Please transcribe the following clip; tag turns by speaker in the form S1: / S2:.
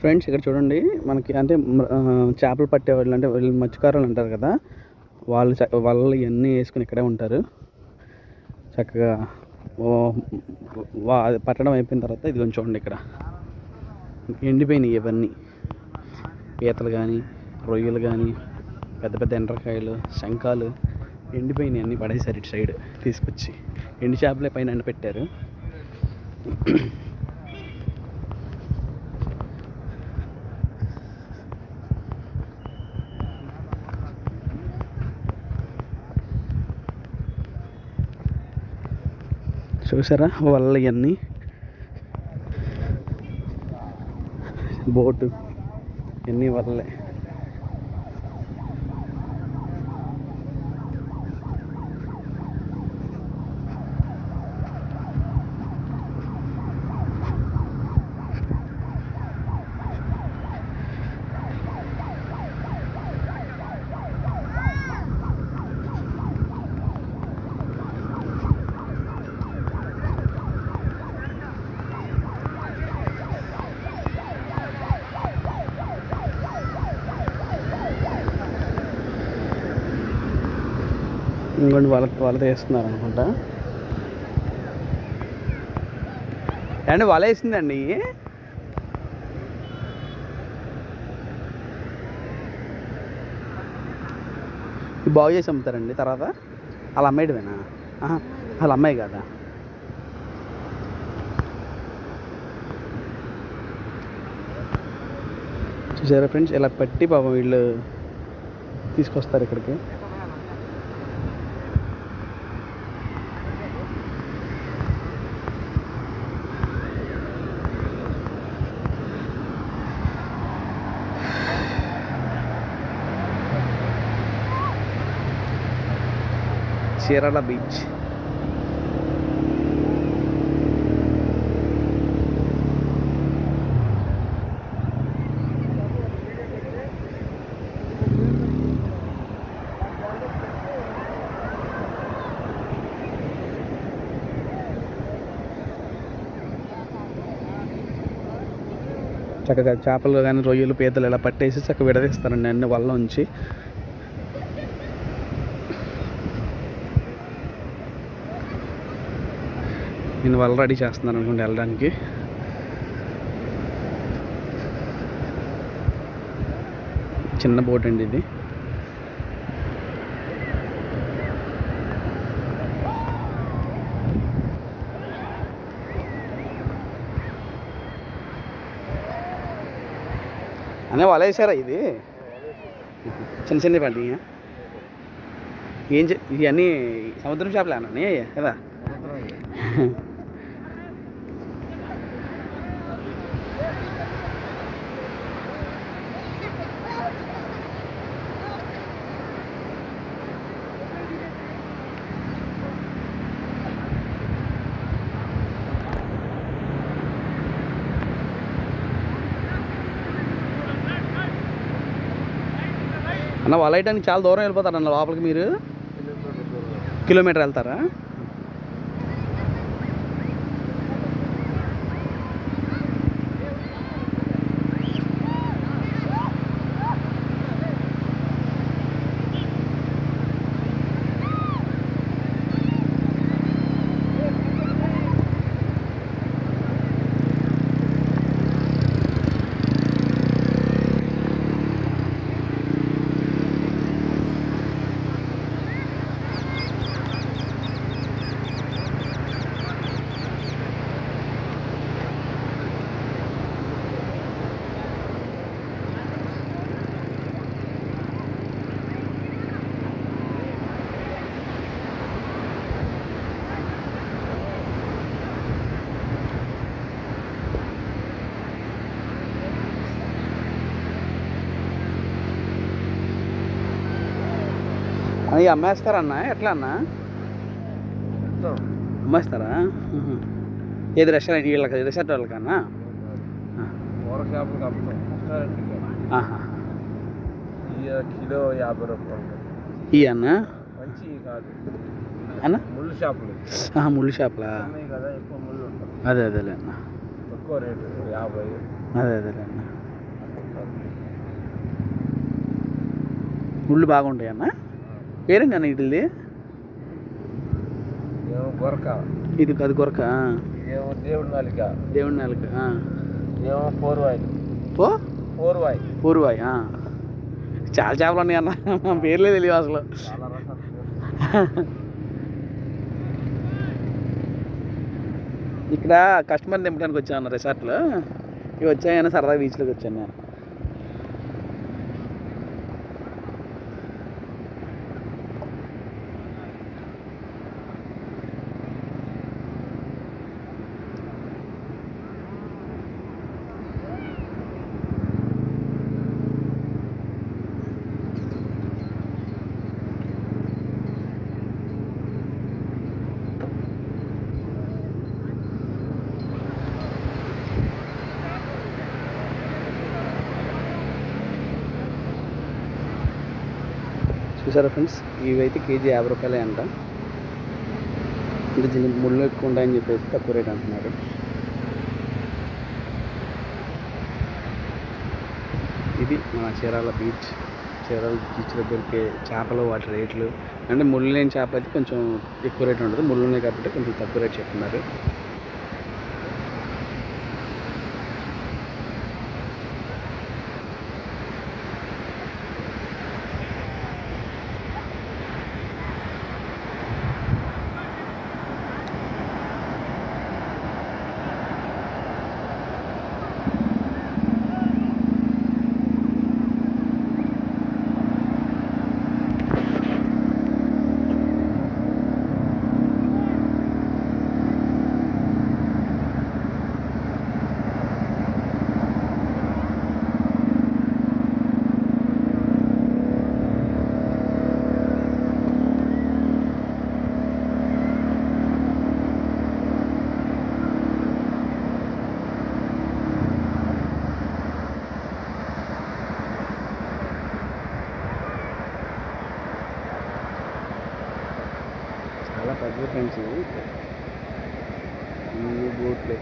S1: Friends ఇక్కడ చూడండి మనకి అంటే చేపలు పట్టేవాళ్ళు అంటే వీళ్ళు మత్స్యకారులు అంటారు కదా వాళ్ళు చ- వాళ్ళు ఇవన్నీ వేసుకుని ఇక్కడే ఉంటారు. చక్కగా వా- అది పట్టడం అయిపోయిన తర్వాత ఇది కొంచెం చూడండి ఇక్కడ. ఎండిపోయినాయి ఇవన్నీ. పీతలు కానీ రొయ్యలు కానీ పెద్ద పెద్ద ఎండ్రకాయలు శంఖాలు ఎండిపోయినాయి అన్నీ పడేశారు ఇటు సైడ్ తీసుకొచ్చి. ఎండి చేపలే పైన ఎండపెట్టారు. చూసారా? వల్ల ఇవన్నీ బోటు. ఇవన్నీ వల్లే. ఇంకోటి వాళ్ళ వాళ్ళతో వేస్తున్నారు అనుకుంటా. అండి వల వేసిందండి బాగు చేసి అమ్ముతారండి తర్వాత? వాళ్ళ అమ్మాయిడివేనా? వాళ్ళ అమ్మాయి కదా? చూసారా ఫ్రెండ్స్ ఇలా పెట్టి పాపం వీళ్ళు తీసుకొస్తారు ఇక్కడికి. చీరాల బీచ్ చక్కగా చేపలు కానీ రొయ్యలు పీతలు ఇలా పట్టేసి చక్కగా విడదీస్తారండి అన్ని వల్ల ఉంచి నేను వాళ్ళు రెడీ చేస్తున్నాను అనుకోండి వెళ్ళడానికి. చిన్న బోట్ అండి ఇది. అనే వల వేసారా ఇది? చిన్న చిన్న పండి ఏం చే ఇవన్నీ సముద్రం చేపలే అన్నీ కదా? అన్న వల వేయడానికి చాలా దూరం వెళ్ళిపోతారు అన్న లోపలికి మీరు? కిలోమీటర్ వెళ్తారా? అవి అమ్మేస్తారన్నా? ఎట్లా అన్నా అమ్మేస్తారా? ఏది రెస్టారెంట్ వీళ్ళకి రిసార్ట్ వాళ్ళకన్నా?
S2: కిలో యాభై రూపాయలు.
S1: ఈ
S2: కాదు.
S1: అన్న?
S2: ముళ్ళు
S1: షాపులు ముళ్ళు
S2: షాపులా ఎక్కువ ముళ్ళు
S1: అదే అదేలే అన్న.
S2: ఎక్కువ రేటు యాభై.
S1: అదే అదేలే అన్న. ముళ్ళు బాగుంటాయి అన్నా? పేరేంటి అన్న ఇది
S2: గొరక.
S1: ఇది కొరక
S2: ఏమో దేవుడి నాలిక.
S1: దేవుడి నెలక
S2: ఏమో పోరువాయి.
S1: పో?
S2: పోరువాయి.
S1: పూర్వాయి. చాలా చేపలు ఉన్నాయి అన్న. పేర్లే తెలియదు అసలు. ఇక్కడ కస్టమర్ దింపడానికి వచ్చాను అన్న రిసార్ట్లో ఇవి వచ్చాయని సరదా బీచ్లోకి వచ్చాను నేను. చూసారా ఫ్రెండ్స్? ఇవైతే కేజీ యాభై రూపాయలే అంట. ఇది దీనికి ముళ్ళు ఎక్కువ ఉంటాయని చెప్పేసి తక్కువ రేట్ అంటున్నారు. ఇది మన చీరాల బీచ్. చీరాల బీచ్లో దొరికే చేపలు వాటి రేట్లు. అంటే ముళ్ళు లేని చేప అయితే కొంచెం ఎక్కువ రేట్ ఉంటుంది. ముళ్ళు ఉన్నాయి కాబట్టి కొంచెం తక్కువ రేట్ చెప్తున్నారు. చాలా పెద్ద ఫ్రెండ్స్ ఇవి అన్ని బోట్లే